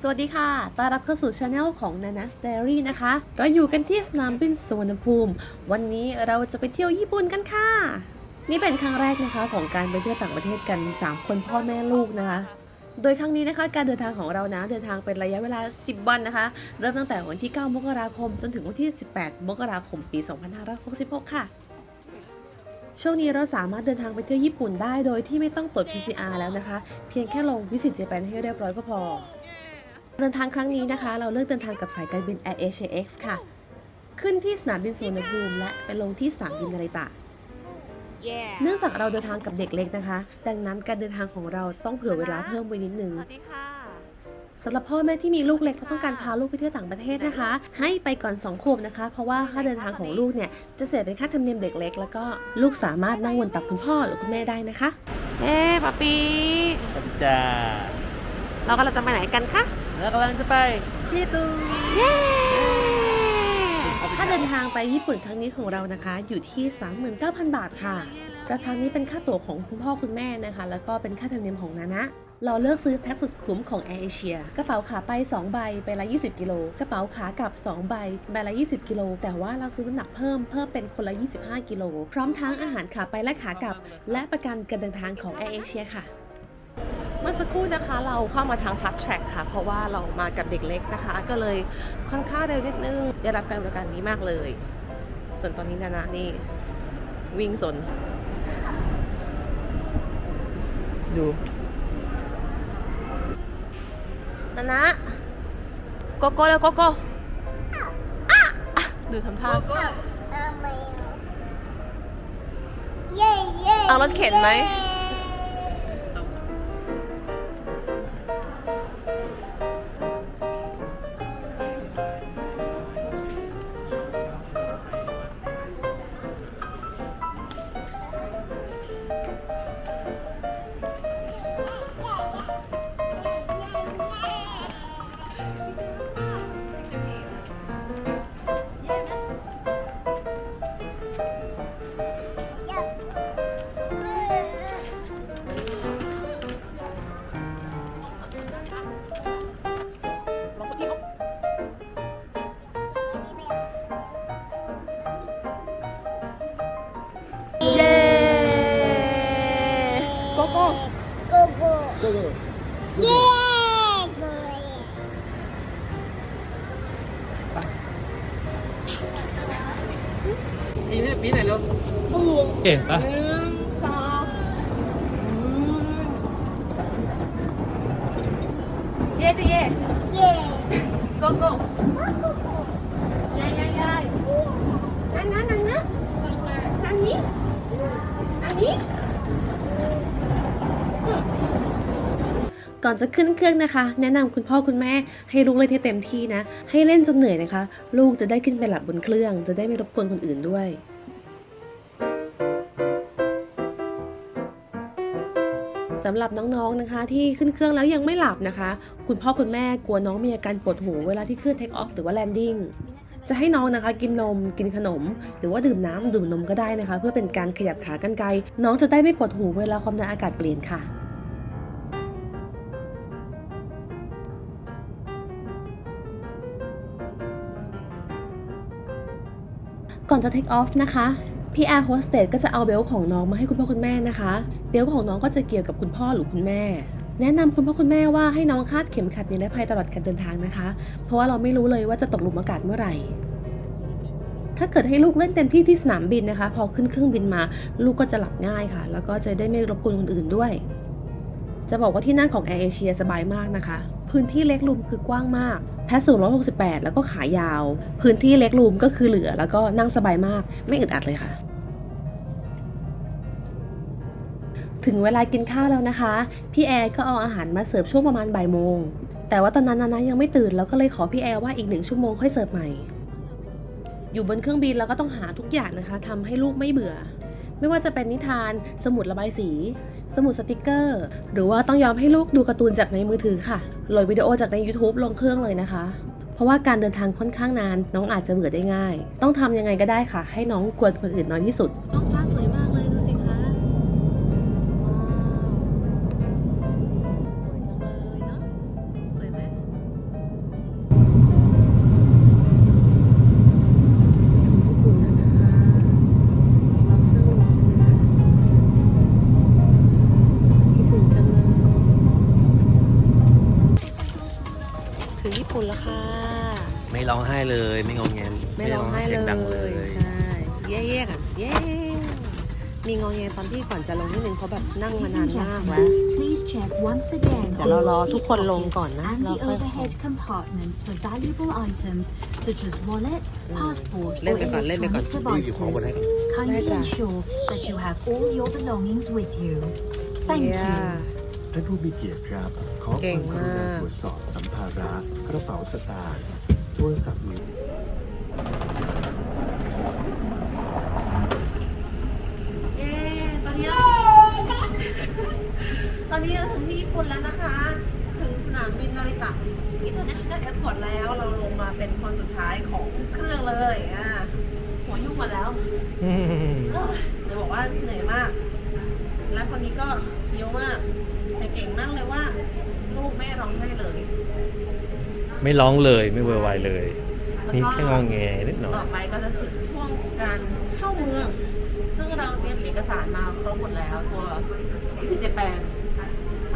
สวัสดีค่ะ ต้อนรับเข้าสู่ช anel ของ Nana's Diary นะคะ เราอยู่กันที่สนามบินสุวรรณภูมิ วันนี้เราจะไปเที่ยวญี่ปุ่นกันค่ะ นี่เป็นครั้งแรกนะคะของการไปเที่ยวต่างประเทศกัน 3 คนพ่อแม่ลูกนะคะ โดยครั้งนี้นะคะการเดินทางของเรานะเดินทางเป็นระยะเวลา 10 วันนะคะ เริ่มตั้งแต่วันที่ 9 มกราคม จนถึงวันที่ 18 มกราคม ปี 2566 ค่ะช่วงนี้เราสามารถเดินทางไปเที่ยวญี่ปุ่นได้โดยที่ไม่ต้องตรวจ PCR แล้วนะคะ เพียงแค่ลงวิสิตเจแปนให้เรียบร้อยก็พอ เดินทางครั้งนี้นะคะ เราเลือกเดินทางกับสายการบิน Air Asia X ค่ะ ขึ้นที่สนามบินสุวรรณภูมิและไปลงที่สนามบินนาริตะ เนื่องจากเราเดินทางกับเด็กเล็กนะคะ ดังนั้นการเดินทางของเราต้องเผื่อเวลาเพิ่มไว้นิดนึงสวัสดีค่ะสำหรับพ่อแม่ที่มีลูกเล็กและต้องการพาลูกไปเที่ยวต่างประเทศนะคะ ให้ไปก่อน2ขวบนะคะ เพราะว่าค่าเดินทางของลูกเนี่ยจะเสียเป็นค่าธรรมเนียมเด็กเล็ก แล้วก็ลูกสามารถนั่งบนตักคุณพ่อหรือคุณแม่ได้นะคะ เอ๊ะป๊าปีจ้าเรากำลังจะไปไหนกันคะ แล้วกำลังจะไปญี่ปุ่นเย้ค่าเดินทางไปญี่ปุ่นครั้งนี้ของเรานะคะ อยู่ที่ 39,000 บาทค่ะราคานี้เป็นค่าตั๋วของคุณพ่อคุณแม่นะคะ แล้วก็เป็นค่าธรรมเนียมของนานะเราเลือกซื้อแพ็คสุดคุ้มของ Air Asia กระเป๋าขาไป 2 ใบใบละ 20 กิโล กระเป๋าขากลับ 2 ใบใบละ 20 กิโล แต่ว่าเราซื้อน้ำหนักเพิ่มเพิ่มเป็นคนละ 25 กิโล พร้อมทั้งอาหารขาไปและขากลับ และประกันการเดินทางของ Air Asia ค่ะเมื่อสักครู่นะคะเราเข้ามาทาง fast track ค่ะ เพราะว่าเรามากับเด็กเล็กนะคะ ก็เลยค่อนข้างเร็วนิดนึง ได้รับการบริการดีมากเลย ส่วนตอนนี้นานานี่วิ่งสน ดูนานะโกโก้เร็วโกโก้อะอะดูทำท่าเย้เย้เอารถเข็นไหม เคปะเย่ดิเย่เย้โกโก้ยายยายยายนั่นนั่นนั่นนะนั่นนี้อันนี้ก่อนจะขึ้นเครื่องนะคะ แนะนำคุณพ่อคุณแม่ให้ลูกเล่นให้เต็มที่นะ ให้เล่นจนเหนื่อยนะคะ ลูกจะได้ขึ้นไปหลับบนเครื่อง จะได้ไม่รบกวนคนอื่นด้วย สำหรับน้องๆนะคะ ที่ขึ้นเครื่องแล้วยังไม่หลับนะคะ คุณพ่อคุณแม่กลัวน้องมีอาการปวดหูเวลาที่เครื่อง take off หรือว่า landing จะให้น้องนะคะกินนมกินขนม หรือว่าดื่มน้ำดื่มนมก็ได้นะคะ เพื่อเป็นการขยับขากรรไกรน้องจะได้ไม่ปวดหูเวลาความดันอากาศเปลี่ยนค่ะก่อนจะ take off นะคะ พี่แอร์โฮสเตสก็จะเอาเบลต์ของน้องมาให้คุณพ่อคุณแม่นะคะ เบลต์ของน้องก็จะเกี่ยวกับคุณพ่อหรือคุณแม่ แนะนำคุณพ่อคุณแม่ว่าให้น้องคาดเข็มขัดนิรภัยตลอดการเดินทางนะคะ เพราะว่าเราไม่รู้เลยว่าจะตกหลุมอากาศเมื่อไหร่ ถ้าเกิดให้ลูกเล่นเต็มที่ที่สนามบินนะคะ พอขึ้นเครื่องบินมา ลูกก็จะหลับง่ายค่ะ แล้วก็จะได้ไม่รบกวนคนอื่นด้วย จะบอกว่าที่นั่งของ Air Asia สบายมากนะคะ พื้นที่เล็กรูมคือกว้างมากแพทสูง168 แล้วก็ขายาว พื้นที่เล็กรูมก็คือเหลือแล้วก็นั่งสบายมาก ไม่อึดอัดเลยค่ะ ถึงเวลากินข้าวแล้วนะคะ พี่แอร์ก็เอาอาหารมาเสิร์ฟช่วงประมาณบ่ายโมง แต่ว่าตอนนั้นนานะยังไม่ตื่นแล้วก็เลยขอพี่แอร์ว่าอีกหนึ่งชั่วโมงค่อยเสิร์ฟใหม่ อยู่บนเครื่องบินแล้วก็ต้องหาทุกอย่างนะคะทำให้ลูกไม่เบื่อ ไม่ว่าจะเป็นนิทาน สมุดระบายสี สมุดสติกเกอร์ หรือว่าต้องยอมให้ลูกดูการ์ตูนจากในมือถือค่ะโหลดวิดีโอจากใน YouTube ลงเครื่องเลยนะคะ เพราะว่าการเดินทางค่อนข้างนาน น้องอาจจะเบื่อได้ง่าย ต้องทำยังไงก็ได้ค่ะ ให้น้องกวนคนอื่นน้อยที่สุด ร้องไห้เลย ไม่งองแงไม่ร้องไห้เสีเลยงดังเลยย ใช่เย่ๆกันเย่มีงอแงตอนที่ก่อนจะลงนิดนึงเพราะแบบนั่งมานานมากแล้ว Please check once again เดี๋ยวเรารอทุกคนลงก่อนนะ and เรา the ค่อย overhead compartments for valuable items such as wallet, passport, เล่น or ไปก่อนเล่นไปก่อน electronic อยู่ของบนให้ devices. ก่อน Kindly Later. ensure that you have all your belongings with you. Thank เย่ you. ท่านผู้มีเกียรติครับ ขอเก่ควางมกรุณามากตรวจสอบสัมภาระกระเป๋าสตางค์ โทรศัพท์มือเย้ตอนนี้ตอนนี้เราถึงที่ญี่ปุ่นแล้วนะคะ ถึงสนามบินนาริตะ International Airport แล้วเราลงมาเป็นคนสุดท้ายของเครื่องเลยอะหัวยุ่งหมดแล้วอืมเอ้ยเดี๋ยวบอกว่าเหนื่อยมาก และคนนี้ก็เยอะมากแต่เก่งมากเลยว่า ลูกไม่ร้องไห้เลย ไม่ร้องเลยไม่เวอร์ไวเลยแล้วก็นี่แค่งองแงนิดหน่อยต่อไปก็จะถึงช่วงการเข้าเมือง ซึ่งเราเตรียมเอกสารมาครบหมดแล้วตัววิสิตเจแปน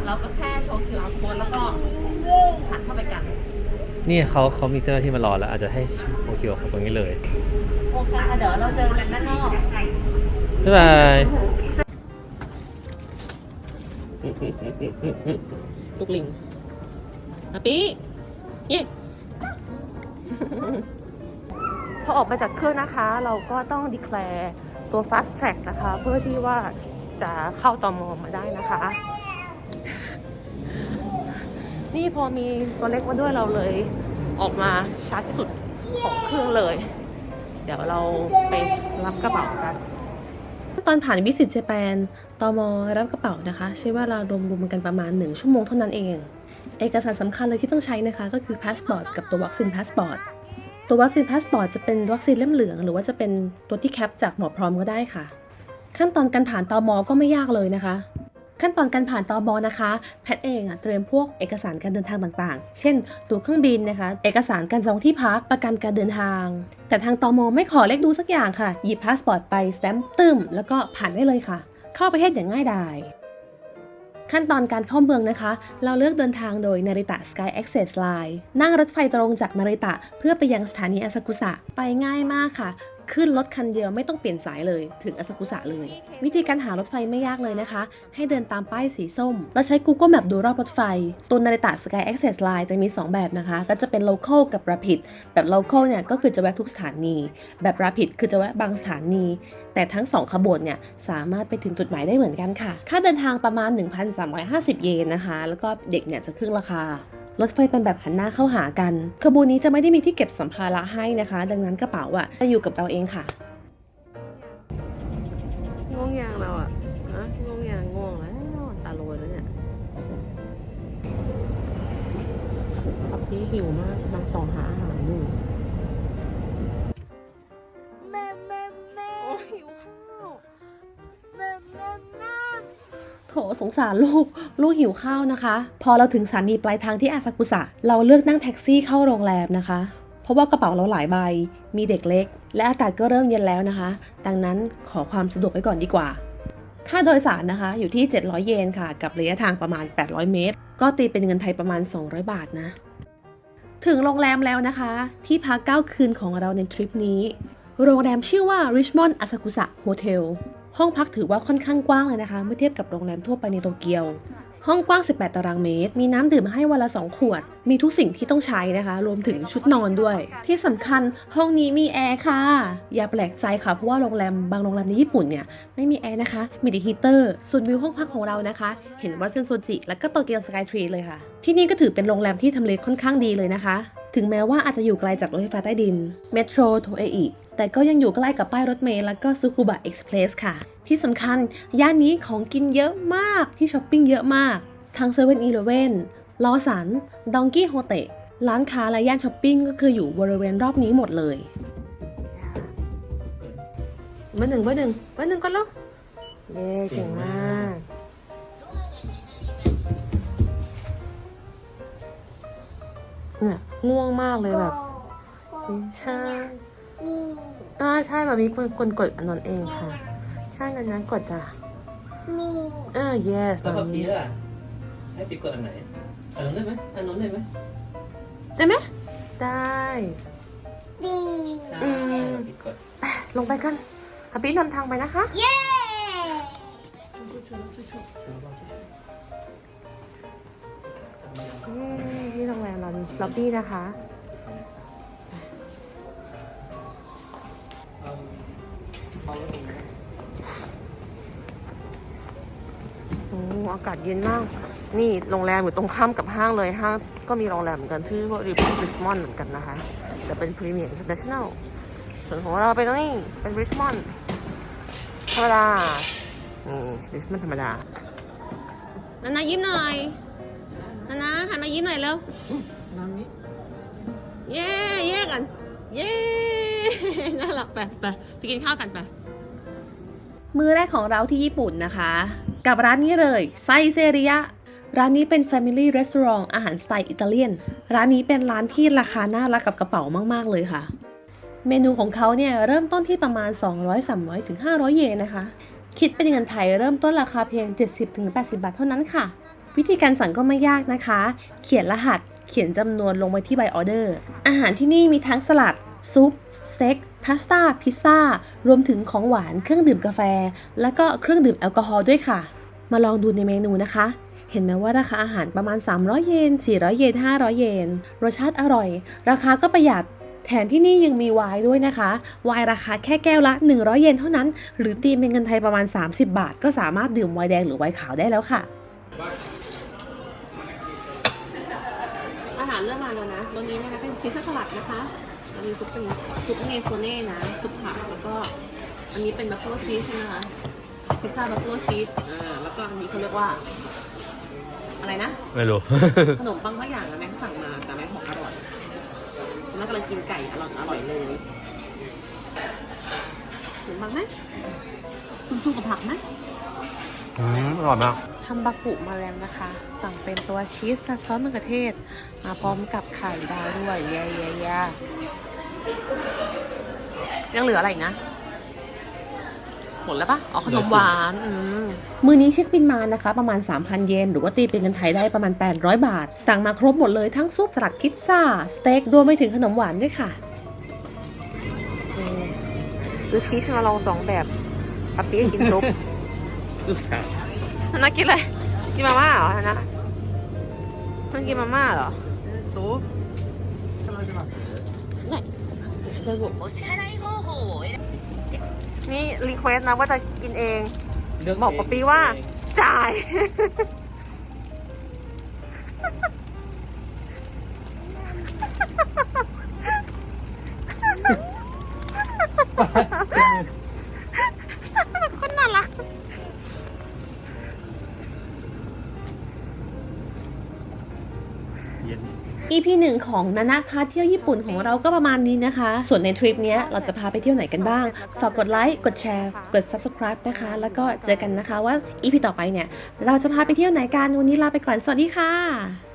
เราก็แค่โชว์ QR code แล้วก็ผ่านเข้าไปกันนี่เขาเขามีเจ้าหน้าที่มารอแล้ว อาจจะให้โอคิวของตรงนี้เลยโอเคค่ะเดี๋ยวเราเจอกันด้านนอกบ๊ายบายลูกลิงอาปี เย่พอออกมาจากเครื่องนะคะ เราก็ต้อง declare ตัว fast track นะคะ เพื่อที่ว่าจะเข้าตอมอมาได้นะคะ นี่พอมีตัวเล็กมาด้วยเราเลยออกมาช้าที่สุดของเครื่องเลย เดี๋ยวเราไปรับกระเป๋ากัน ตอนผ่านวิสิตเจแปนตมรับกระเป๋านะคะ ใช้เวลารวมๆกันประมาณ 1 ชั่วโมงเท่านั้นเอง เอกสารสำคัญเลยที่ต้องใช้นะคะ ก็คือพาสปอร์ตกับตัววัคซีนพาสปอร์ตตัววัคซีนพาสปอร์ตจะเป็นวัคซีนเล่มเหลือง หรือว่าจะเป็นตัวที่แคปจากหมอพร้อมก็ได้ค่ะ ขั้นตอนการผ่านตอมก็ไม่ยากเลยนะคะ ขั้นตอนการผ่านตอมนะคะ แพทย์เองอะเตรียมพวกเอกสารการเดินทางต่างๆ เช่น ตั๋วเครื่องบินนะคะ เอกสารการจองที่พักประกันการเดินทาง แต่ทางตอมไม่ขอเลขดูสักอย่างค่ะหยิบพาสปอร์ตไปแตมตึมแล้วก็ผ่านได้เลยค่ะ เข้าประเทศอย่างง่ายดาย ขั้นตอนการเข้าเมืองนะคะ เราเลือกเดินทางโดยนาริตะ Sky Access Line นั่งรถไฟตรงจากนาริตะ เพื่อไปยังสถานีอาซากุสะ ไปง่ายมากค่ะ ขึ้นรถคันเดียวไม่ต้องเปลี่ยนสายเลย ถึงอาซากุสะเลย วิธีการหารถไฟไม่ยากเลยนะคะ ให้เดินตามป้ายสีส้ม แล้วใช้ Google Map ดูรอบรถไฟ ตัวนาริตะ Sky Access Line จะมี 2 แบบนะคะ ก็จะเป็น local กับ rapid แบบ local เนี่ยก็คือจะแวะทุกสถานี แบบ rapid คือจะแวะบางสถานี แต่ทั้ง 2 ขบวนเนี่ยสามารถไปถึงจุดหมายได้เหมือนกันค่ะ ค่าเดินทางประมาณ 1,350 เยนนะคะ แล้วก็เด็กเนี่ยจะครึ่งราคา รถไฟเป็นแบบหันหน้าเข้าหากัน ขบวนนี้จะไม่ได้มีที่เก็บสัมภาระให้นะคะ ดังนั้นกระเป๋าอะจะอยู่กับเราเองค่ะง่วงยางเราอะฮะง่วงยางง่วงแล้วตาโรยแล้วเนี่ยปับนี้หิวมากกำลังส่องหาอาหารอยู่ โถสงสารลูก ลูกหิวข้าวนะคะ พอเราถึงสถานีปลายทางที่อาซากุสะ เราเลือกนั่งแท็กซี่เข้าโรงแรมนะคะ เพราะว่ากระเป๋าเราหลายใบ มีเด็กเล็ก และอากาศก็เริ่มเย็นแล้วนะคะ ดังนั้นขอความสะดวกไว้ก่อนดีกว่า ค่าโดยสารนะคะ อยู่ที่ 700 เยนค่ะ กับระยะทางประมาณ 800 เมตร ก็ตีเป็นเงินไทยประมาณ 200 บาทนะ ถึงโรงแรมแล้วนะคะ ที่พัก 9 คืนของเราในทริปนี้ โรงแรมชื่อว่า Richmond Asakusa Hotel ห้องพักถือว่าค่อนข้างกว้างเลยนะคะ เมื่อเทียบกับโรงแรมทั่วไปในโตเกียว ห้องกว้าง 18 ตารางเมตร มีน้ำดื่มให้วันละ 2 ขวด มีทุกสิ่งที่ต้องใช้นะคะ รวมถึงชุดนอนด้วย ที่สำคัญห้องนี้มีแอร์ค่ะ อย่าแปลกใจค่ะ เพราะว่าโรงแรมบางโรงแรมในญี่ปุ่นเนี่ย ไม่มีแอร์นะคะ มีแต่ฮีเตอร์ ส่วนวิวห้องพักของเรานะคะ เห็นวัดเซนโซจิและก็โตเกียวสกายทรีเลยค่ะ ที่นี่ก็ถือเป็นโรงแรมที่ทำเลค่อนข้างดีเลยนะคะถึงแม้ว่าอาจจะอยู่ไกลจากรถไฟฟ้าใต้ดินเมโทรโทเออิแต่ก็ยังอยู่ใกล้กับป้ายรถเมล์แล้วก็ซูคุบะเอ็กซ์เพรสค่ะ ที่สำคัญย่านนี้ของกินเยอะมากที่ช้อปปิ้งเยอะมาก ทั้งเซเว่นอีเลเว่นลอสันดองกี้โฮเตะร้านค้าและย่านช้อปปิ้งก็คืออยู่บริเวณรอบนี้หมดเลยเบอร์หนึ่งเบอร์หนึ่งเบอร์หนึ่งก่อนแล้วเย้เก่งมาก เนี่ยง่วงมากเลยแบบใช่นี่อ่าใช่แบบมีคนคนกดอันนนเองค่ะ ใช่นั้นนะกดจ้ะนี่เออ yes แล้วแบพอบพีนี้ล่ะให้ปีกดอันไหนอันนู้นได้ไหมอันนู้นได้ไหมเได้ไหมได้ดีอืมลงไปกันอาปีนำทางไปนะคะ เย้นี่ที่โรงแรมเราล็อบบี้นะคะากาศเย็นมาก นี่โรงแรมอยู่ตรงข้ามกับห้างเลยห้างก็มีโรงแรมเหมือนกันชื่อว่าริบริสมอนเหมือนกันนะคะ แต่เป็นพรีเมียร์อินเตอร์เนชั่นแนลส่วนของเราไปตรงนี้เป็นริสมอนธรรมดานี่ริสมอนธรรมดานานายิ้มหน่อยนานาหันมายิ้มหน่อยเร็วเย้เย้กัน เย้น่ารักไปไปไปกินข้าวกันไปมื้อแรกของเราที่ญี่ปุ่นนะคะ กับร้านนี้เลยไซเซเรียร้านนี้เป็น Family Restaurant อาหารสไตล์อิตาเลียน ร้านนี้เป็นร้านที่ราคาน่ารักกับกระเป๋ามาก ๆ เลยค่ะ เมนูของเขาเนี่ยเริ่มต้นที่ประมาณ 200 300ถึง500 เยนนะคะ คิดเป็นเงินไทยเริ่มต้นราคาเพียง 70ถึง80 บาทเท่านั้นค่ะ วิธีการสั่งก็ไม่ยากนะคะ เขียนรหัส เขียนจำนวนลงไปที่ใบออเดอร์ อาหารที่นี่มีทั้งสลัด ซุปสเต็กพาสต้าพิซซ่ารวมถึงของหวานเครื่องดื่มกาแฟ แล้วก็เครื่องดื่มแอลกอฮอล์ด้วยค่ะ มาลองดูในเมนูนะคะ เห็นไหมว่าราคาอาหารประมาณ 300 เยน 400 เยน 500 เยน รสชาติอร่อย ราคาก็ประหยัดแถมที่นี่ยังมีไวน์ด้วยนะคะ ไวน์ราคาแค่แก้วละ 100 เยนเท่านั้น หรือตีเป็นเงินไทยประมาณ 30 บาท ก็สามารถดื่มไวน์แดงหรือไวน์ขาวได้แล้วค่ะ อาหารเริ่มมาแล้วนะตัวนี้นะคะเป็นพิซซ่าสลัดนะคะ อันนี้ซุปเป็นซุปเนโซเน่นะซุปผักแล้วก็อันนี้เป็นบัฟเฟ o ชีสใช่ไหมคะพิซซ่าบัฟเฟ o ชีสอ่าแล้วก็อันนี้เขาเรียกว่า อะไรนะ ไม่รู้ ขนมปังสักอย่างนะแม่งสั่งมาแต่แม่งบอกอร่อย แล้วกำลังกินไก่อร่อยอร่อยเลยขนมปังไหมคุณสู้กับผักไหมอืมอร่อยมากฮัมบากุมาแล้วนะคะ สั่งเป็นตัวชีสกับซอสมะเขือเทศ มาพร้อมกับไข่ดาวด้วยเย่เย่เย่ยังเหลืออะไรอีกนะ หมดแล้วปะอ๋อขนมหวานอืมมือนี้เช็คบินมานะคะ ประมาณ 3,000 เยน หรือว่าตีเป็นเงินไทยได้ประมาณ 800 บาท สั่งมาครบหมดเลยทั้งซุปสลัดพิซซ่า สเต็กรวมไปถึงขนมหวานด้วยค่ะ ซื้อพีชมาลองสองแบบปาปี้กินซุป ลูกสาวฮานากินอะไรกินมาม่าเหรอฮานะมันกินมาม่าเหรอซุป นี่รีเควสนะว่าจะกินเอง บอกป๊อปปี้ว่า จ่าย EP หนึ่งของนานาพาเที่ยวญี่ปุ่นของเราก็ประมาณนี้นะคะ ส่วนในทริปเนี้ยเราจะพาไปเที่ยวไหนกันบ้าง ฝากกดไลค์ กดแชร์ กด subscribe นะคะ แล้วก็เจอกันนะคะว่า EP ต่อไปเนี่ย เราจะพาไปเที่ยวไหนกัน วันนี้ลาไปก่อน สวัสดีค่ะ